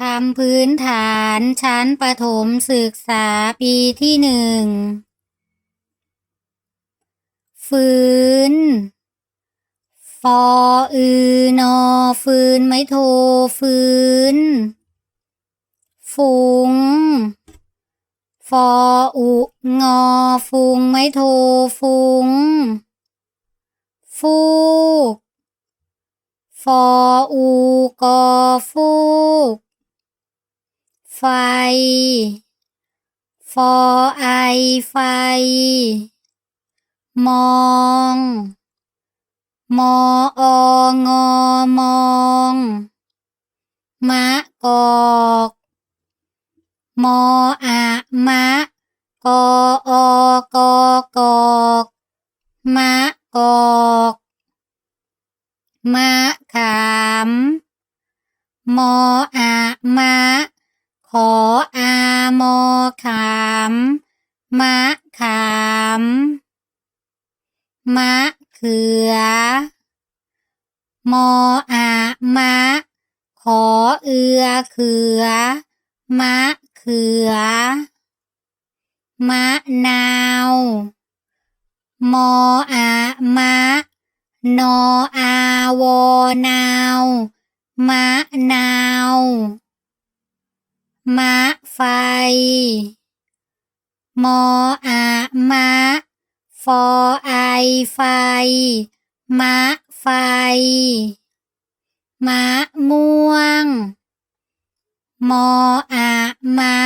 คำพื้นฐานชั้นประถมศึกษาปีที่หนึ่ง ฟื้น ฟออือนอฟื้น ไม่โทฟื้น ฟุง ฟออุงอฟุง ไม่โทฟุง ฟูก ฟออูกอฟูก ไฟ ฟอไอไฟ มอง มอองอมองมะกอกมออะมะกออกอกอกมะกอกมะขาม มออะมะ ขออามอขาม มะขาม มะเขือ มออะมะ ขอเอือเขือ มะเขือ มะนาว มออะมะ นออาวอนาว มะนาว มะไฟ มออะมะ ฟอไอไฟ มะไฟ มะม่วง มออะมะ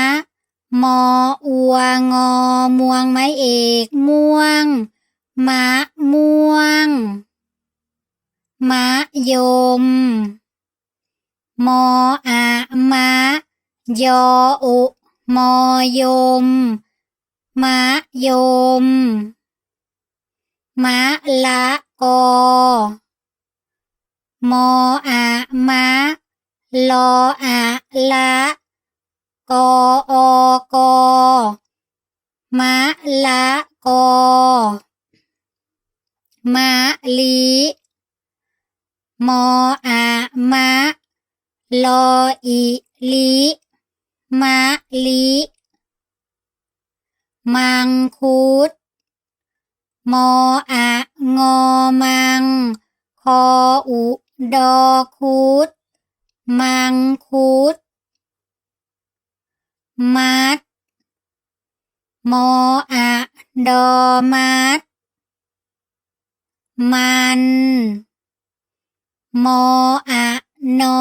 มออัวงอม่วงไม้เอกม่วง มะม่วง มะยม มออะมะ ยออุมอยม มะยม มะละกอ มออะมะลออะละกออกอมะละกอมะลิมออะมะลออิลิ มะลิ มังคุด มออะงอมัง คออุดอคุด มังคุด มัด มออะดอมัด มัน มออะนอ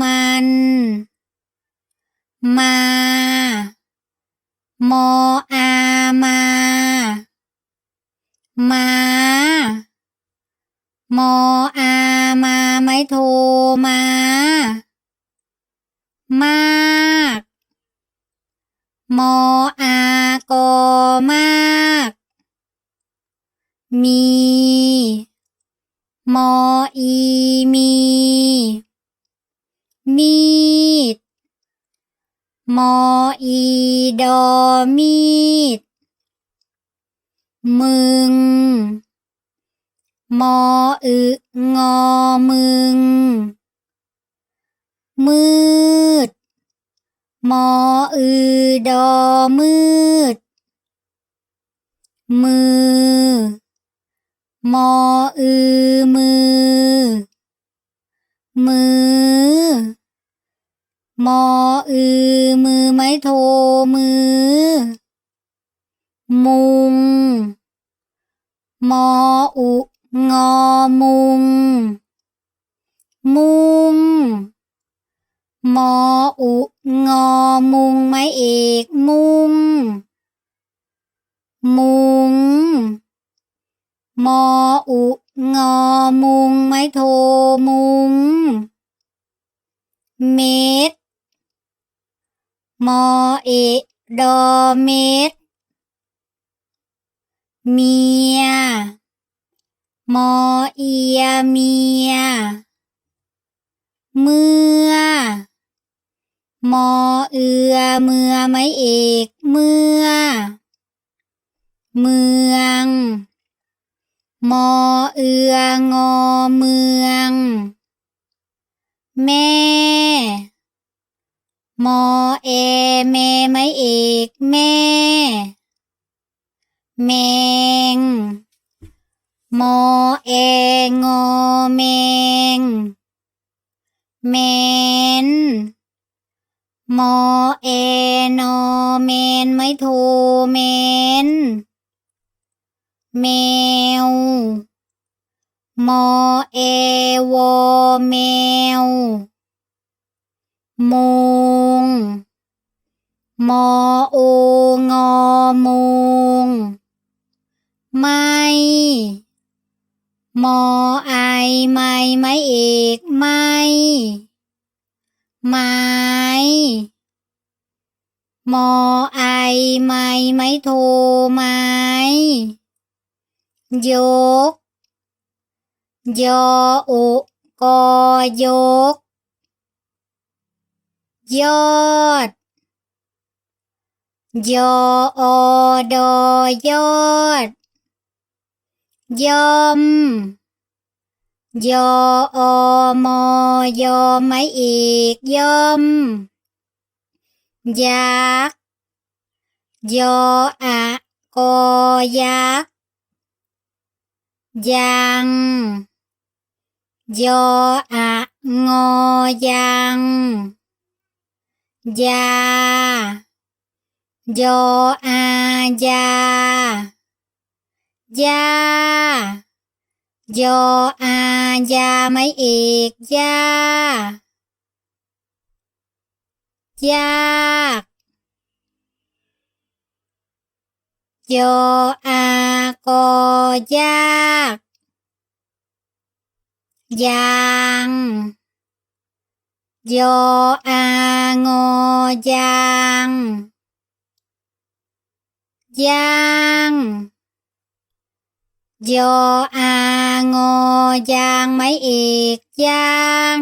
มัน มา มออามา มา มออามาไม่โทรมา มาก มออากอมาก มี มออีมี มีด มออีดอมีด มึง มออึงอมึง มืด มออือดอมืด มือ มออือมือ มือ มออือ มือไม่โท มือ มุง มออุ งอมุง มุง มออุ งอมุงไม้เอก มุง มุง มออุ งอมุงไม้โท มุง เม็ด มอเอกดอเม็ดเมีย มอเอียเมีย เมื่อ มอเอือเมื่อไม้เอกเมื่อ เมือง มอเอืองอเมือง แม่ มอเอเมไม่อีก แม่แมงมอเองอแมงแมนมอเอนอเมนไม่ถูเมนแมวมอเอวอแมวมุง มอโองอมง ไม่ มอไอไม่ไม่เอกไม่ ไม้มอไอไม่ไม่โทไม้ยก ยออุกอยก ยอด ยออดอยอดย่อมยออมอยอไม่อีกย่ อมยักษ์ยออะกอยักษ์ยังยออะ งอยังยายอ